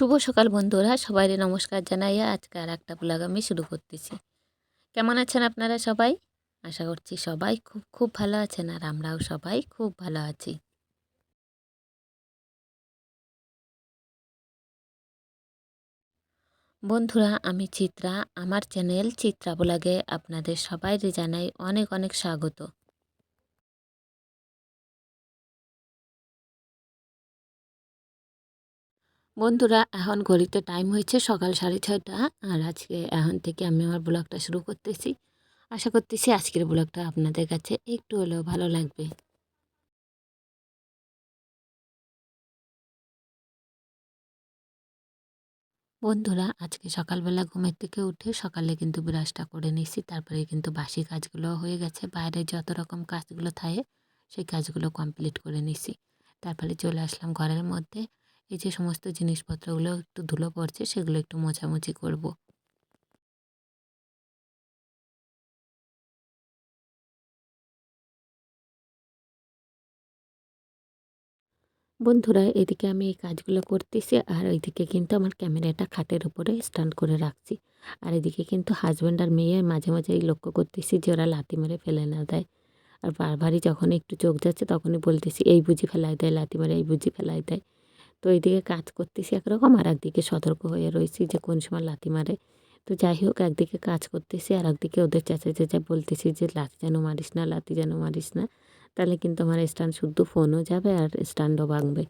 শুভ সকাল বন্ধুরা। সবাই নমস্কার জানাইয়া আজকে আর একটা ব্লগ আমি শুরু করতেছি। কেমন আছেন আপনারা সবাই? আশা করছি সবাই খুব খুব ভালো আছেন আর আমরাও সবাই খুব ভালো আছি। বন্ধুরা, আমি চিত্রা। আমার চ্যানেল চিত্রা ব্লগে আপনাদের সবাই জানাই অনেক অনেক স্বাগত। বন্ধুরা, এখন ঘড়িতে টাইম হয়েছে সকাল সাড়ে ছয়টা, আর আজকে এখন থেকে আমি আমার ব্লগটা শুরু করতেছি। আশা করতেছি আজকের ব্লগটা আপনাদের কাছে একটু হলেও ভালো লাগবে। বন্ধুরা, আজকে সকালবেলা ঘুমের থেকে উঠে সকালে কিন্তু ব্রাশটা করে নিয়েছি। তারপরে কিন্তু বাসি কাজগুলো হয়ে গেছে। বাইরে যত রকম কাজগুলো থাকে, সেই কাজগুলো কমপ্লিট করে নিছি তারপরে চলে আসলাম ঘরের মধ্যে। এই যে সমস্ত জিনিসপত্রগুলো একটু ধুলো পড়ছে, সেগুলো একটু মোছামুছি করব। বন্ধুরা, এদিকে আমি এই কাজগুলো করতেছি আর ওইদিকে কিন্তু আমার ক্যামেরাটা খাটের উপরে স্ট্যান্ড করে রাখছি। আর এদিকে কিন্তু হাজব্যান্ড আর মেয়ে মাঝে মাঝে লক্ষ্য করতেছি যে ওরা লাতি মেরে ফেলে না দেয়। আর বারবারই যখন একটু চোখ যাচ্ছে তখনই বলতেছি, এই বুঝি ফেলাই দেয় লাতি মারে এই বুঝি ফেলাই দেয়। তো এইদিকে কাজ করতেছি একরকম, আর একদিকে সতর্ক হয়ে রয়েছি যে কোন সময় লাথি মারে। তো যাই হোক, একদিকে কাজ করতেছি আর একদিকে ওদের চেঁচা চেঁচা বলতেছি যে, লাথি যেন মারিস না, লাথি যেন মারিস না, তাহলে কিন্তু আমার স্ট্যান্ড শুদ্ধ ফোনও যাবে আর স্ট্যান্ডও ভাঙবে।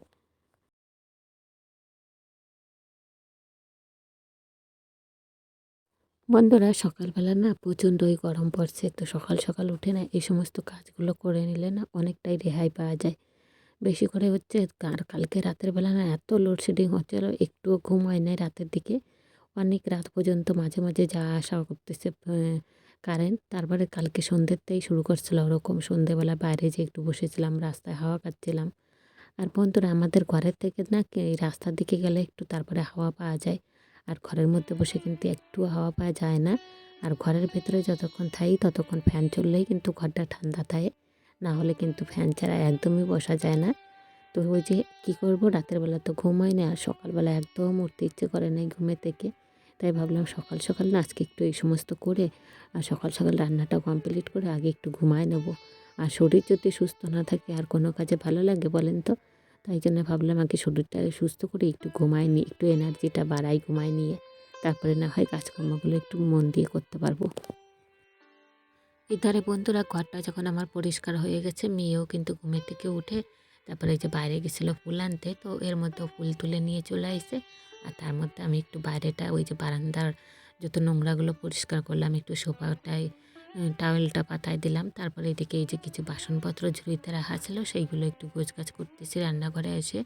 বন্ধুরা, সকালবেলা না প্রচণ্ডই গরম পড়ছে, তো সকাল সকাল উঠে না এই সমস্ত কাজগুলো করে নিলে না অনেকটাই রেহাই পাওয়া যায়। বেশি করে হচ্ছে আর কালকে রাতের বেলা না এত লোডশেডিং হচ্ছিল একটুও ঘুম হয় নাই রাতের দিকে। অনেক রাত পর্যন্ত মাঝে মাঝে যা আসা করতেছে কারেন্ট তারপরে কালকে সন্ধ্যেতেই শুরু করছিল ওরকম। সন্ধ্যেবেলা বাইরে যে একটু বসেছিলাম, রাস্তায় হাওয়া খাচ্ছিলাম আর বন্ধুরা, আমাদের ঘরের থেকে না এই রাস্তার দিকে গেলে একটু তারপরে হাওয়া পাওয়া যায়। আর ঘরের মধ্যে বসে কিন্তু একটু হাওয়া পাওয়া যায় না। আর ঘরের ভেতরে যতক্ষণ থাই, ততক্ষণ ফ্যান চললেই কিন্তু ঘরটা ঠান্ডা থাকে। না হলে কিন্তু ফ্যান ছাড়া একদমই বসা যায় না। তো ওই যে কী করব? রাতের বেলা তো ঘুম হয় না, আর সকালবেলা একদম উঠতে ইচ্ছে করে নাই ঘুমে থেকে। তাই ভাবলাম সকাল সকাল না, আজকে একটু এই সমস্ত করে আর সকাল সকাল রান্নাটা কমপ্লিট করে আগে একটু ঘুমায় নেব। আর শরীর যদি সুস্থ না থাকে, আর কোনো কাজে ভালো লাগে বলেন তো? তাই জন্য ভাবলাম আগে শরীরটা সুস্থ করে একটু ঘুমায় নিই, একটু এনার্জিটা বাড়াই ঘুমায় নিয়ে। তারপরে না হয় কাজকর্মগুলো একটু মন দিয়ে করতে পারব। ধারে বন্ধুরা, ঘরটা যখন আমার পরিষ্কার হয়ে গেছে, মেয়েও কিন্তু ঘুমের থেকে উঠে, তারপরে যে বাইরে গেছিল ফুল আনতে, তো এর মধ্যে ফুল তুলে নিয়ে চলে আসে আর তার মধ্যে আমি একটু বাইরেটা, ওই যে বারান্দার যত নোংরাগুলো পরিষ্কার করলাম, একটু সোফাটায় টাওয়েলটা পাতায় দিলাম। তারপরে এদিকে এই যে কিছু বাসনপত্র ঝুড়িতে রাখা ছিল, সেইগুলো একটু গোছগাছ করতেছি রান্নাঘরে এসে।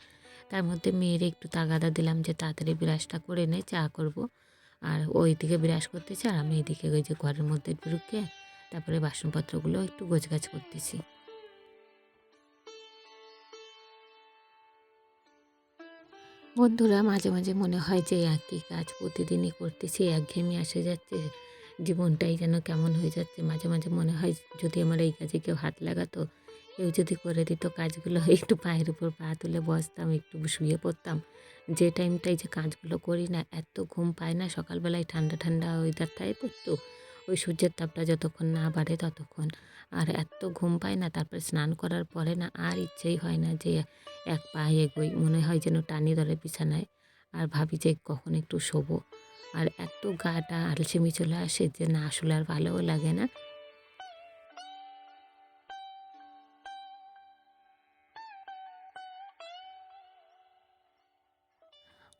তার মধ্যে মেয়ের একটু তাগাদা দিলাম যে তাড়াতাড়ি বিরাজটা করে নে, চা করব। আর ওই দিকে বিরাজ করতেছি, আর আমি এদিকে ওই যে ঘরের মধ্যে ঢুকে তারপরে বাসনপত্রগুলো একটু গোছগাছ করতেছি। বন্ধুরা, মাঝে মাঝে মনে হয় যে একই কাজ প্রতিদিনই করতেছি, একঘেয়েমি আসে যাচ্ছে, জীবনটাই যেন কেমন হয়ে যাচ্ছে। মাঝে মাঝে মনে হয় যদি আমার এই কাজে কেউ হাত লাগাতো, কেউ যদি করে দিত, কাজগুলো একটু পায়ের উপর পা তুলে বসতাম, একটু শুয়ে পড়তাম। যে টাইমটাই যে কাজগুলো করি না, এত ঘুম পায় না, সকালবেলায় ঠান্ডা ঠান্ডা ওয়েদার থাকে তো একটু ওই সূর্যের তাপটা যতক্ষণ না বাড়ে ততক্ষণ। আর এত ঘুম পায় না, তারপরে স্নান করার পরে না আর ইচ্ছেই হয় না যে এক পা এগোই, মনে হয় যেন টানি ধরে বিছানায়। আর ভাবি যে কখন একটু শোবো। আর এত গাটা আলসেমি চলে আসে যে না, আসলে আর ভালোও লাগে না।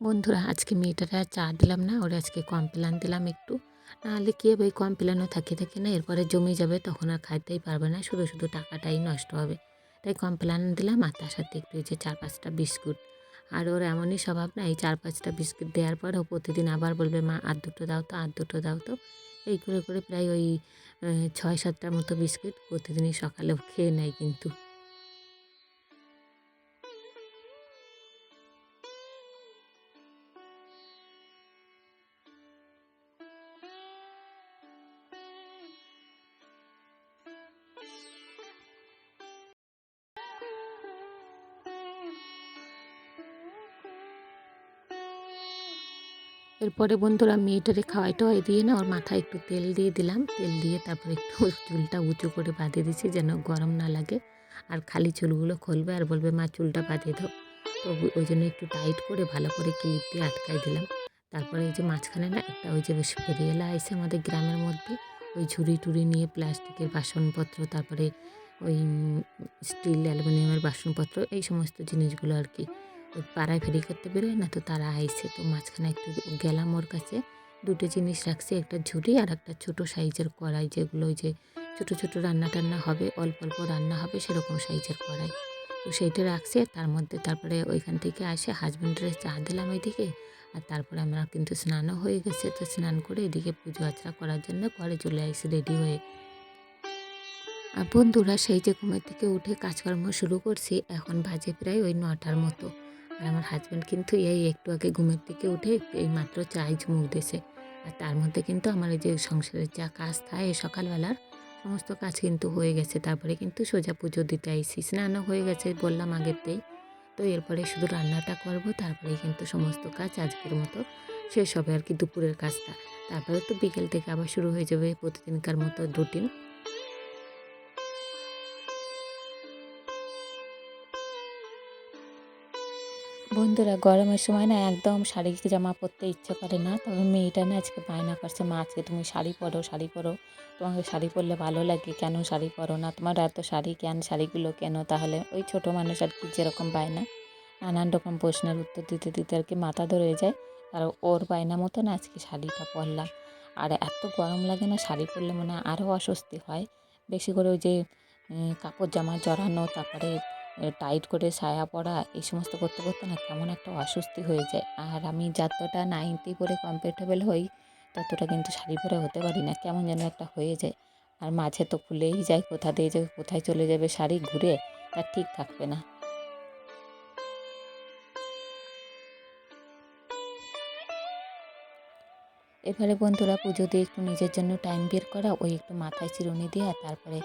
বন্ধুরা, আজকে মেয়েটারা চা দিলাম না, ওরা আজকে কমপ্লেন দিলাম একটু। নাহলে কে ভাই কমপ্লেনও থাকে থাকে না, এরপরে জমে যাবে তখন আর খাইতেই পারবে না, শুধু শুধু টাকাটাই নষ্ট হবে। তাই কমপ্লেন দিলাম আর তার সাথে একটু যে চার পাঁচটা বিস্কুট। আর ওর এমনই স্বভাব না, এই চার পাঁচটা বিস্কুট দেওয়ার পর ও প্রতিদিন আবার বলবে, মা, আর দুটো দাও তো, আর দুটো দাও তো। এই করে করে প্রায় ওই ছয় সাতটার মতো বিস্কুট প্রতিদিনই সকালে খেয়ে নেয় কিন্তু। এরপরে বন্ধুরা মেয়েটারে খাওয়াই টাওয়াই দিয়ে না ওর মাথায় একটু তেল দিয়ে দিলাম। তেল দিয়ে তারপরে একটু চুলটা উঁচু করে বাঁধিয়ে দিচ্ছি যেন গরম না লাগে। আর খালি চুলগুলো খুলবে আর বলবে, মা, চুলটা বাঁধিয়ে দাও। তো ওই জন্য একটু টাইট করে ভালো করে ক্লিপ দিয়ে আটকাই দিলাম। তারপরে এই যে মাঝখানে না একটা ওই যে ফেরিয়েলা এসে আমাদের গ্রামের মধ্যে, ওই ঝুড়ি টুড়ি নিয়ে প্লাস্টিকের বাসনপত্র, তারপরে ওই স্টিল অ্যালুমিনিয়ামের বাসনপত্র, এই সমস্ত জিনিসগুলো আর কি পাড়ায় ফেরি করতে বেরোয় না, তো তারা আইসে। তো মাঝখানে একটু গেলাম ওর কাছে। দুটো জিনিস রাখছি, একটা ঝুড়ি আর একটা ছোট সাইজের কড়াই, যেগুলো যে ছোট ছোট রান্না টান্না হবে, অল্প অল্প রান্না হবে, সেরকম সাইজের কড়াই। তো সেইটা রাখছে, তার মধ্যে তারপরে ওইখান থেকে আসে হাজব্যান্ডের চা দিলাম ওইদিকে, আর তারপরে আমরা কিন্তু স্নানও হয়ে গেছে। তো স্নান করে এদিকে পুজো আচরা করার জন্য ঘরে চলে আসি রেডি হয়ে। আর বন্ধুরা, সেই যে ঘুমের থেকে উঠে কাজকর্ম শুরু করছি, এখন বাজে প্রায় ওই নটার মতো। আর আমার হাজব্যান্ড কিন্তু এই একটু আগে ঘুমের থেকে উঠে এই মাত্র চাই মুখ দিয়েছে। আর তার মধ্যে কিন্তু আমার এই যে সংসারের যা কাজ থাকে সকালবেলার সমস্ত কাজ কিন্তু হয়ে গেছে। তারপরে কিন্তু সোজা পুজো দিতে আইসি। স্নানও হয়ে গেছে বললাম আগেরতেই তো এরপরে শুধু রান্নাটা করব, তারপরে কিন্তু সমস্ত কাজ আজকের মতো শেষ হবে আর কি দুপুরের কাজটা। তারপরে তো বিকেল থেকে আবার শুরু হয়ে যাবে প্রতিদিনকার মতো রুটিন বন্ধুরা, গরমের সময় না একদম শাড়ি জামা পরতে ইচ্ছে করে না। তবে মেয়েটা না আজকে বায়না করছে, মা, আজকে তুমি শাড়ি পরো শাড়ি পরো। তোমাকে শাড়ি পরলে ভালো লাগে। কেন শাড়ি পরো না? তোমার এত শাড়ি কেন, শাড়িগুলো কেন তাহলে? ওই ছোট মানুষ আর কি যেরকম বায়না, নানান রকম প্রশ্নের উত্তর দিতে দিতে আর কি মাথা ধরে যায়। আর ওর বায়না মতো না আজকে শাড়িটা পরলাম। আর এত গরম লাগে না শাড়ি পরলে মনে হয় আরও অস্বস্তি হয়। বেশি করে ওই যে কাপড় জামা জড়ানো, তারপরে টাইট করে সায়া পরা এই সমস্ত করতে করতে না কেমন একটা অস্বস্তি হয়ে যায়। আর আমি যতটা নাইনটি পরে কমফোর্টেবল হই, ততটা কিন্তু শাড়ি পরে হতে পারি না, কেমন যেন একটা হয়ে যায়। আর মাঝে তো খুলেই যায়, কোথা দিয়ে যাবে কোথায় চলে যাবে শাড়ি ঘুরে তার ঠিক থাকবে না। এবারে বন্ধুরা পুজো দিয়ে একটু নিজের জন্য টাইম বের করা, ওই একটু মাথায় চিরুনি দেওয়া তারপরে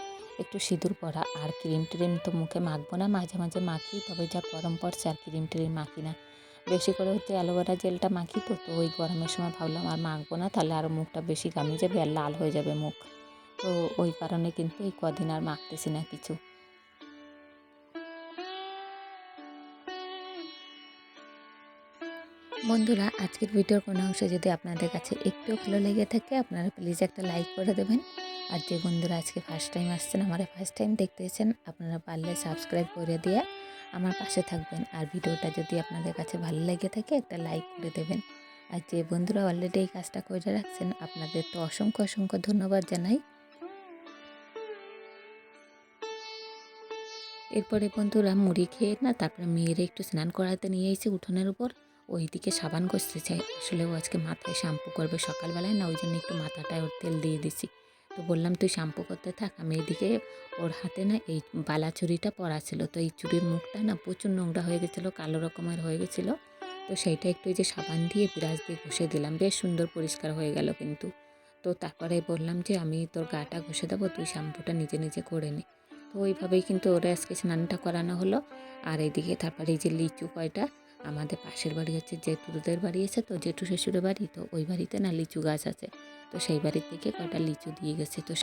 একটু সিঁদুর পরা। আর ক্রিম ট্রিম তো মুখে মাখবো না, মাঝে মাঝে মাখি, তবে যা গরম পড়ছে আর ক্রিম ট্রিম মাখি না। বেশি করে হচ্ছে অ্যালোভেরা জেলটা মাখি তো তো ওই গরমের সময় ভাবলাম আর মাখবো না, তাহলে আরও মুখটা বেশি গামিয়ে যাবে আর লাল হয়ে যাবে মুখ। তো ওই কারণে কিন্তু এই কদিন আর মাখতেছি না কিছু। বন্ধুরা, আজকের ভিডিওর কোনো অংশ যদি আপনাদের কাছে একটু ভালো লেগে থাকে, আপনারা প্লিজ একটা লাইক করে দেবেন। আর যে বন্ধুরা আজকে ফার্স্ট টাইম আসছেন, আমার ফার্স্ট টাইম দেখতেছেন, আপনারা পারলে সাবস্ক্রাইব করে দিয়ে আমার পাশে থাকবেন। আর ভিডিওটা যদি আপনাদের কাছে ভালো লেগে থাকে, একটা লাইক করে দেবেন। আর যে বন্ধুরা অলরেডি এই কাজটা করে রাখছেন, আপনাদের তো অসংখ্য অসংখ্য ধন্যবাদ জানাই। এরপরে বন্ধুরা মুড়ি খেয়ে না, তারপরে মেয়েরা একটু স্নান করাতে নিয়ে এসে উঠোনের উপর। ওইদিকে সাবান করতে চাই আসলে ও আজকে মাথায় শ্যাম্পু করবে সকালবেলায় না, ওই জন্য একটু মাথাটায় ওর তেল দিয়ে দিছি তো বললাম, তুই শ্যাম্পু করতে থাক, আমি এদিকে ওর হাতে না এই বালা চুরিটা পরা ছিল। তো এই চুরির মুখটা না প্রচুর নোংরা হয়ে গেছিল, কালো রকমের হয়ে গেছিল। তো সেইটা একটু যে সাবান দিয়ে বিরাজ দিয়ে ঘষে দিলাম, বেশ সুন্দর পরিষ্কার হয়ে গেল কিন্তু। তো তারপরে বললাম যে, আমি তোর গাটা ঘষে দেবো, তুই শ্যাম্পুটা নিজে নিজে করে নে। তো ওইভাবেই কিন্তু ওরা আজকে স্নানটা করানো হলো। আর এইদিকে তারপরে এই যে লিচু কয়টা আমাদের পাশের বাড়ি হচ্ছে জেঠুদের বাড়ি আছে তো, জেঠু শ্বশুরের বাড়ি, তো ওই বাড়িতে না লিচু গাছ আছে। তো সেই বাড়ির থেকে কয়টা লিচু দিয়ে গেছে। তো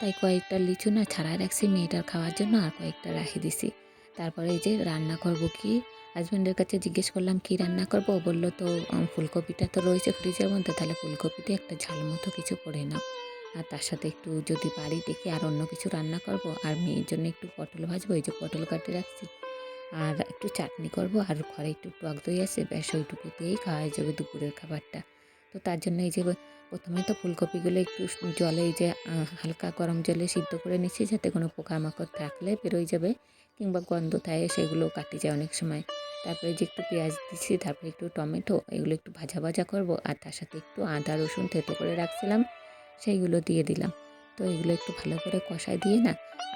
তাই কয়েকটা লিচু না ছাড়াই রাখছি মেয়েটার খাওয়ার জন্য আর কয়েকটা রাখি দিছি। তারপরে এই যে রান্না করব কি? হাজব্যান্ডের কাছে জিজ্ঞেস করলাম, কি রান্না করব? বলল, তো ফুলকপিটা তো রয়েছে ফ্রিজের মধ্যে, তাহলে ফুলকপিতে একটা ঝাল মতো কিছু করে নাও। আর তার সাথে একটু যদি বাড়ি দেখি আর অন্য কিছু রান্না করব। আর মেয়ের জন্য একটু পটল ভাজবো, এই যে পটল কাটে রাখছি। আর একটু চাটনি করব আর ঘরে একটু টক দই আছে, ব্যাস ওইটুকু দিয়েই খাওয়া যাবে দুপুরের খাবারটা। তো তার জন্য এই যে প্রথমে তো ফুলকপিগুলো একটু জলে এই যে হালকা গরম জলে সিদ্ধ করে নিচ্ছি যাতে কোনো পোকামাকড় থাকলে বেরোয় যাবে কিংবা গন্ধ থাকে সেগুলো কাটি যায় অনেক সময়। তারপরে যে একটু পেঁয়াজ দিচ্ছি, তারপরে একটু টমেটো, এগুলো একটু ভাজা ভাজা করব আর তার সাথে একটু আদা, রসুন থেতো করে রাখছিলাম, সেইগুলো দিয়ে দিলাম। তো এগুলো একটু ভালো করে কষায় দিয়ে না,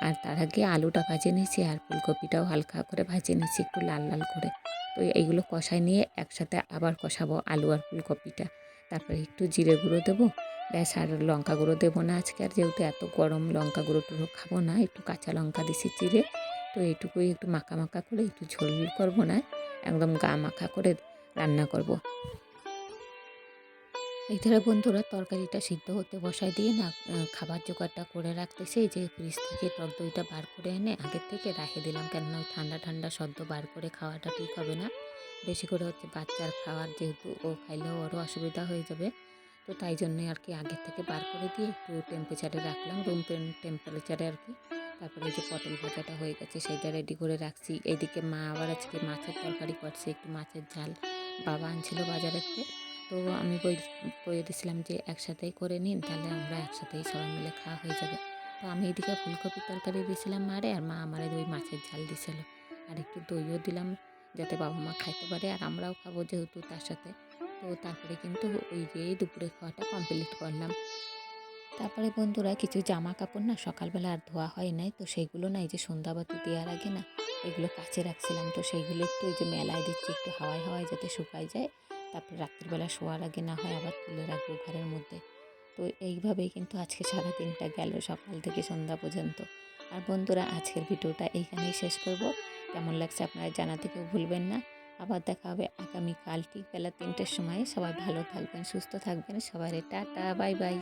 আর তার আগে আলুটা ভাজে নিয়েছি আর ফুলকপিটাও হালকা করে ভাজে নিয়েছি একটু লাল লাল করে। তো এইগুলো কষায় নিয়ে একসাথে আবার কষাবো আলু আর ফুলকপিটা। তারপরে একটু জিরে গুঁড়ো দেবো। ব্যাস আর লঙ্কা গুঁড়ো দেবো না আজকে আর যেহেতু এত গরম, লঙ্কা গুঁড়ো টুড়ো খাব না, একটু কাঁচা লঙ্কা দিছি চিড়ে তো এইটুকুই একটু মাখা মাখা করে একটু ঝোল করব না, একদম গা মাখা করে রান্না করব। এইধারে বন্ধুরা তরকারিটা সিদ্ধ হতে বসায় দিয়ে না খাবার জোগাড়টা করে রাখতেছে। এই যে ফ্রিজ থেকে টক দইটা বার করে এনে আগের থেকে রেখে দিলাম, কেননা ওই ঠান্ডা ঠান্ডা সদ্য বার করে খাওয়াটা ঠিক হবে না। বেশি করে হচ্ছে বাচ্চার খাওয়ার যেহেতু ও খাইলেও ওরও অসুবিধা হয়ে যাবে। তো তাই জন্যই আর কি আগের থেকে বার করে দিয়ে একটু টেম্পারেচারে রাখলাম রুম টেম্পারেচারে আর কি। তারপরে যে পটল ভাজাটা হয়ে গেছে, সেইটা রেডি করে রাখছি। এদিকে মা আবার আজকে মাছের তরকারি করছে, একটু মাছের ঝাল বাবা আনছিল বাজারেতে। তো আমি বলে দিছিলাম যে একসাথেই করে নিন, তাহলে আমরা একসাথেই সবাই মিলে খাওয়া হয়ে যাবে। তো আমি এদিকে ফুলকপির তরকারি দিয়েছিলাম মারে, আর মা আমারে ওই মাছের ঝাল দিছিল। আর একটু দইও দিলাম যাতে বাবা মা খাইতে পারে, আর আমরাও খাব যেহেতু তার সাথে। তো তারপরে কিন্তু ওই যে দুপুরে খাওয়াটা কমপ্লিট করলাম। তারপরে বন্ধুরা কিছু জামা কাপড় না সকালবেলা আর ধোয়া হয় নাই, তো সেইগুলো না এই যে সন্ধ্যাবাতি দেওয়ার আগে না এগুলো কাছে রাখছিলাম। তো সেইগুলো একটু ওই যে মেলায় দিচ্ছি, একটু হাওয়ায় হাওয়ায় যাতে শুকায় যায়। তারপরে রাত্রিবেলা শোয়ার আগে না হয় আবার তুলে রাখব ঘরের মধ্যে। তো এইভাবেই কিন্তু আজকে সারা দিনটা গেল সকাল থেকে সন্ধ্যা পর্যন্ত। আর বন্ধুরা, আজকের ভিডিওটা এইখানেই শেষ করব। কেমন লাগছে আপনারা জানাতে কেউ ভুলবেন না। আবার দেখা হবে আগামীকাল ঠিক বেলা তিনটের সময়। সবাই ভালো থাকবেন, সুস্থ থাকবেন। সবাই টাটা, বাই বাই।